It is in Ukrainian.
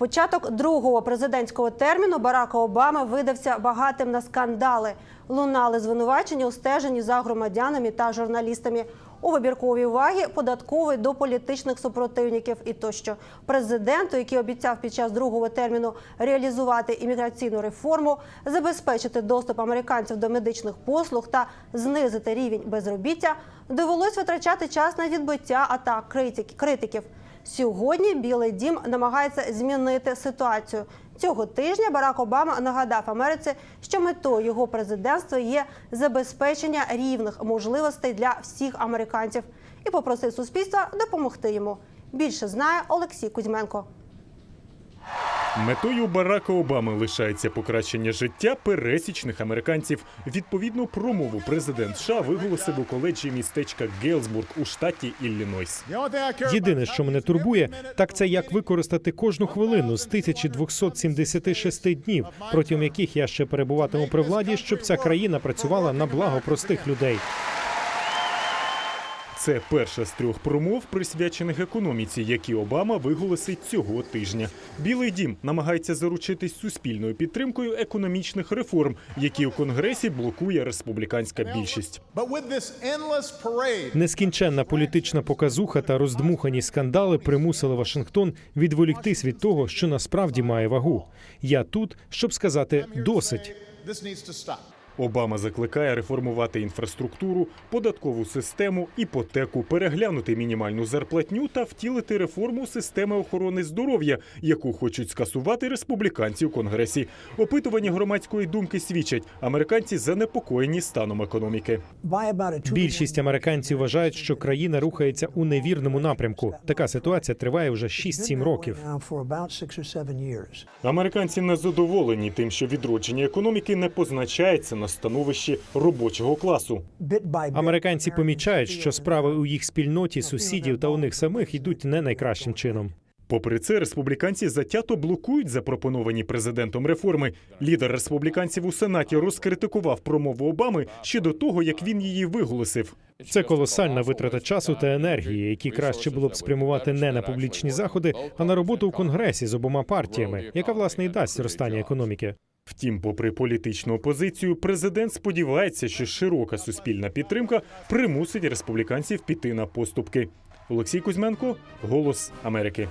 Початок другого президентського терміну Барака Обами видався багатим на скандали. Лунали звинувачення у стеженні за громадянами та журналістами. У вибірковій увагі податкової до політичних супротивників і тощо президенту, який обіцяв під час другого терміну реалізувати імміграційну реформу, забезпечити доступ американців до медичних послуг та знизити рівень безробіття, довелось витрачати час на відбиття атак критик- критиків. Сьогодні Білий Дім намагається змінити ситуацію. Цього тижня Барак Обама нагадав Америці, що метою його президентства є забезпечення рівних можливостей для всіх американців і попросив суспільства допомогти йому. Більше знає Олексій Кузьменко. Метою Барака Обами лишається покращення життя пересічних американців. Відповідну промову президент США виголосив у коледжі містечка Гейлсбург у штаті Іллінойс. Єдине, що мене турбує, так це як використати кожну хвилину з 1276 днів, протягом яких я ще перебуватиму при владі, щоб ця країна працювала на благо простих людей. Це перша з трьох промов, присвячених економіці, які Обама виголосить цього тижня. Білий дім намагається заручитись суспільною підтримкою економічних реформ, які у конгресі блокує республіканська більшість. Нескінченна політична показуха та роздмухані скандали примусили Вашингтон відволіктись від того, що насправді має вагу. Я тут, щоб сказати досить. Обама закликає реформувати інфраструктуру, податкову систему, іпотеку, переглянути мінімальну зарплатню та втілити реформу системи охорони здоров'я, яку хочуть скасувати республіканці у конгресі. Опитування громадської думки свідчать, американці занепокоєні станом економіки. Більшість американців вважають, що країна рухається у невірному напрямку. Така ситуація триває вже 6-7 років. Американці не задоволені тим, що відродження економіки не позначається на становищі робочого класу. Американці помічають, що справи у їх спільноті, сусідів та у них самих йдуть не найкращим чином. Попри це, республіканці затято блокують запропоновані президентом реформи. Лідер республіканців у сенаті розкритикував промову Обами ще до того, як він її виголосив. Це колосальна витрата часу та енергії, які краще було б спрямувати не на публічні заходи, а на роботу у конгресі з обома партіями, яка власне і дасть зростання економіки. Втім, попри політичну опозицію, президент сподівається, що широка суспільна підтримка примусить республіканців піти на поступки. Олексій Кузьменко, Голос Америки.